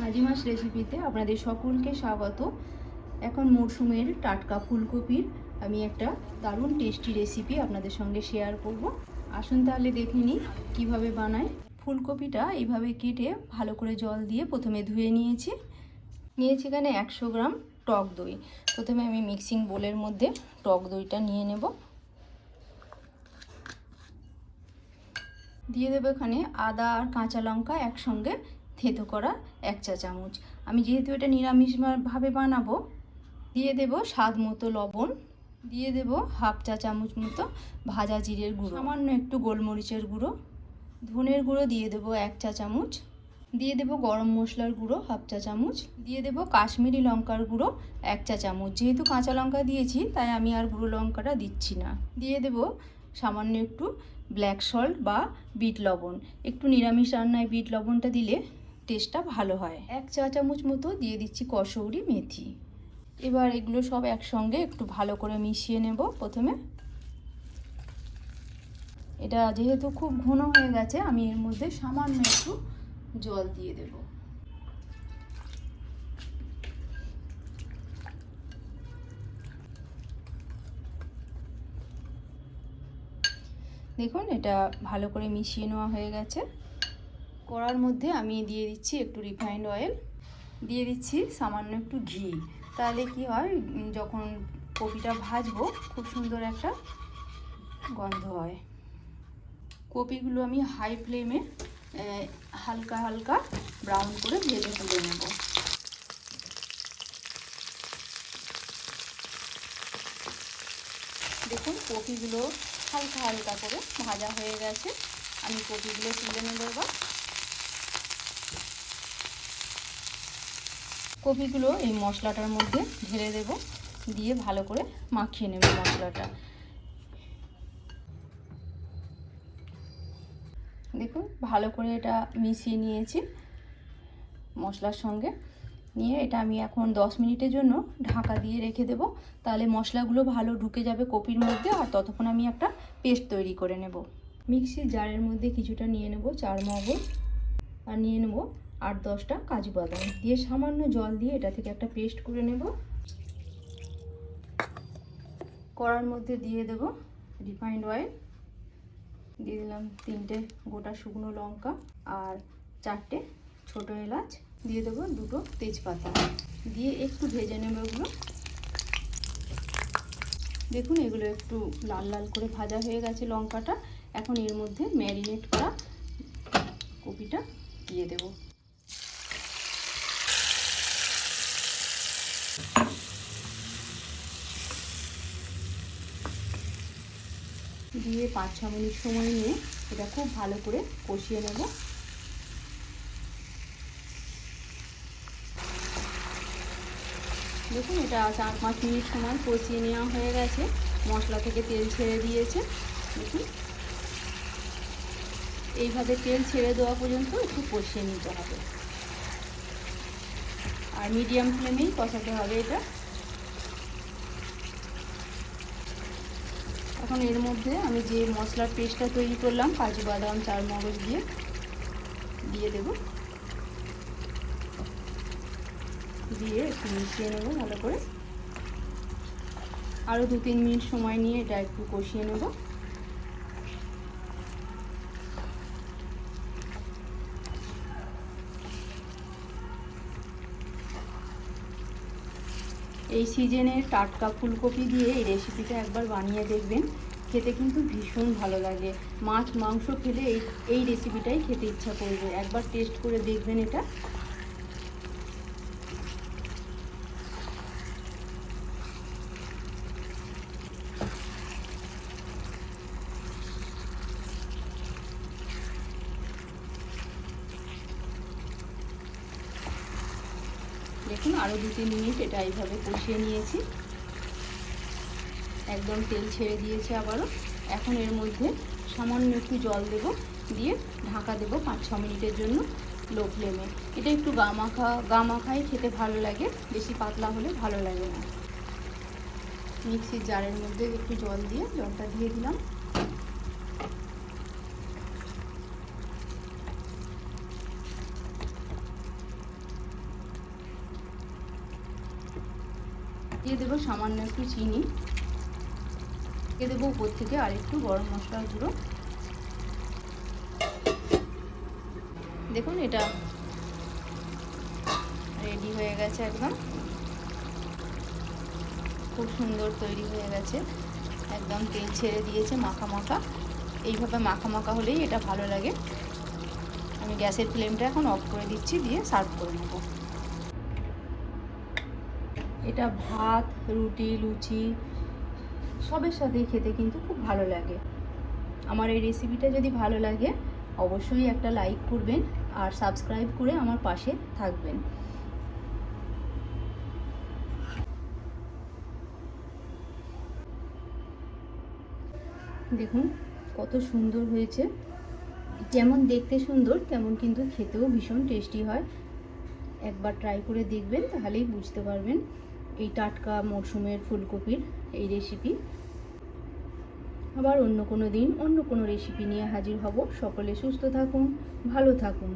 নাজিমাস রেসিপিতে আপনাদের সকলকে স্বাগত। এখন মরশুমের টাটকা ফুলকপির আমি একটা দারুণ টেস্টি রেসিপি আপনাদের সঙ্গে শেয়ার করব। আসুন তাহলে দেখে নিই কীভাবে বানায়। ফুলকপিটা এইভাবে কেটে ভালো করে জল দিয়ে প্রথমে ধুয়ে নিয়েছি। নিয়েছি এখানে একশো গ্রাম টক দই। প্রথমে আমি মিক্সিং বোলের মধ্যে টক দইটা নিয়ে নেব। দিয়ে দেবো এখানে আদা আর কাঁচা লঙ্কা একসঙ্গে থেতো করা এক চা চামচ। আমি যেহেতু এটা নিরামিষভাবে বানাবো, দিয়ে দেব স্বাদ মতো লবণ, দিয়ে দেব হাফ চা চামচ মতো ভাজা জিরের গুঁড়ো, সামান্য একটু গোলমরিচের গুঁড়ো, ধনের গুঁড়ো দিয়ে দেব এক চা চামচ, দিয়ে দেব গরম মশলার গুঁড়ো হাফ চা চামচ, দিয়ে দেব কাশ্মীরি লঙ্কার গুঁড়ো এক চা চামচ। যেহেতু কাঁচা লঙ্কা দিয়েছি, তাই আমি আর গুঁড়ো লঙ্কাটা দিচ্ছি না। দিয়ে দেব সামান্য একটু ব্ল্যাক সল্ট বা বিট লবণ। একটু নিরামিষ রান্নায় বিট লবণটা দিলে টেস্টটা ভালো হয়। এক চা চামচ মতো দিয়ে দিচ্ছি কসৌরি মেথি। এবার এগুলো সব একসঙ্গে একটু ভালো করে মিশিয়ে নেব প্রথমে। এটা যেহেতু খুব ঘন হয়ে গেছে, আমি এর মধ্যে সামান্য একটু জল দিয়ে দেব। দেখুন, এটা ভালো করে মিশিয়ে নেওয়া হয়ে গেছে। কড়ার মধ্যে আমি দিয়ে দিচ্ছি একটু রিফাইন্ড অয়েল দিয়ে দিচ্ছি সামান্য একটু ঘি। তাহলে কি হয় যখন কপিটা ভাজবো, খুব সুন্দর একটা গন্ধ হয়। কপিগুলো আমি হাই ফ্লেমে হালকা হালকা ব্রাউন করে ভেজে তুলে নেব। দেখুন, কপিগুলো হালকা হালকা করে ভাজা হয়ে গেছে। আমি কপিগুলো তুলে নেব এবার। কপিগুলো এই মশলাটার মধ্যে ঢেলে দেব, দিয়ে ভালো করে মাখিয়ে নেব মশলাটা। দেখুন, ভালো করে এটা মিশিয়ে নিয়েছি মশলার সঙ্গে। নিয়ে এটা আমি এখন দশ মিনিটের জন্য ঢাকা দিয়ে রেখে দেব। তাহলে মশলাগুলো ভালো ঢুকে যাবে কপির মধ্যে, আর ততক্ষণ আমি একটা পেস্ট তৈরি করে নেব। মিক্সির জারের মধ্যে কিছুটা নিয়ে নেব চার মগজ আর নিয়ে নেব আট দশটা কাজু বাদাম। দিয়ে সামান্য জল দিয়ে এটা থেকে একটা পেস্ট করে নেব। কড়ার মধ্যে দিয়ে দেব রিফাইন্ড অয়েল। দিয়ে দিলাম তিনটে গোটা শুকনো লঙ্কা আর চারটে ছোট এলাচ। দিয়ে দেবো দুটো তেজপাতা। দিয়ে একটু ভেজে নেব ওগুলো দেখুন এগুলো একটু লাল লাল করে ভাজা হয়ে গেছে লঙ্কাটা। এখন এর মধ্যে ম্যারিনেট করা কপিটা দিয়ে দেবো। দিয়ে পাঁচ ছ মিনিট সময় নিয়ে এটা খুব ভালো করে কষিয়ে নেব। দেখুন, এটা চার পাঁচ মিনিট সময় কষিয়ে নেওয়া হয়ে গেছে। মশলা থেকে তেল ছেড়ে দিয়েছে। দেখুন। এইভাবে তেল ছেড়ে দেওয়া পর্যন্ত একটু কষিয়ে নিতে হবে। আর মিডিয়াম ফ্লেমেই কষাতে হবে এটা। এখন এর মধ্যে আমি যে মশলার পেস্টটা তৈরি করলাম, কাজু, বাদাম চার মগজ দিয়ে দিয়ে দেব। দিয়ে একটু মিশিয়ে নেব ভালো করে। আরও দু তিন মিনিট সময় নিয়ে এটা একটু কষিয়ে নেব। এই সিজনে টাটকা ফুলকপি দিয়ে এই রেসিপিটা একবার বানিয়ে দেখবেন। খেতে কিন্তু ভীষণ ভালো লাগে। মাছ, মাংস খেলে এই এই রেসিপিটাই খেতে ইচ্ছা করবে। একবার টেস্ট করে দেখবেন এটা। দেখুন আরও দু, তিন মিনিট এটা এইভাবে কষিয়ে নিয়েছি। একদম তেল ছেড়ে দিয়েছে আবারও। এখন এর মধ্যে সামান্য একটু জল দেব, দিয়ে ঢাকা দেব পাঁচ, ছ মিনিটের জন্য লো ফ্লেমে। এটা একটু গা মাখা, গা মাখাই খেতে ভালো লাগে, বেশি পাতলা হলে ভালো লাগে না। মিক্সির জারের মধ্যে একটু জল দিয়ে জলটা দিয়ে দিলাম। দিয়ে দেবো সামান্য একটু চিনি। দিয়ে দেবো উপর থেকে আর একটু গরম মশলার গুঁড়ো। দেখুন এটা রেডি হয়ে গেছে একদম। খুব সুন্দর তৈরি হয়ে গেছে। একদম তেল ছেড়ে দিয়েছে মাখা মাখা। এইভাবে মাখা মাখা হলেই এটা ভালো লাগে। আমি গ্যাসের ফ্লেমটা এখন অফ করে দিচ্ছি, দিয়ে সার্ভ করে নেব। এটা ভাত, রুটি, লুচি, সবের সাথে খেতে কিন্তু খুব ভালো লাগে। আমার এই রেসিপিটা যদি ভালো লাগে, অবশ্যই একটা লাইক করবেন আর সাবস্ক্রাইব করে আমার পাশে থাকবেন। দেখুন, কত সুন্দর হয়েছে। যেমন দেখতে সুন্দর, তেমন কিন্তু খেতেও ভীষণ টেস্টি হয়। একবার ট্রাই করে দেখবেন, তাহলেই বুঝতে পারবেন। এই টাটকা মরশুমের ফুলকপির এই রেসিপি আবার অন্য কোনো দিন অন্য কোনো রেসিপি নিয়ে হাজির হব। সকলে সুস্থ থাকুন, ভালো থাকুন।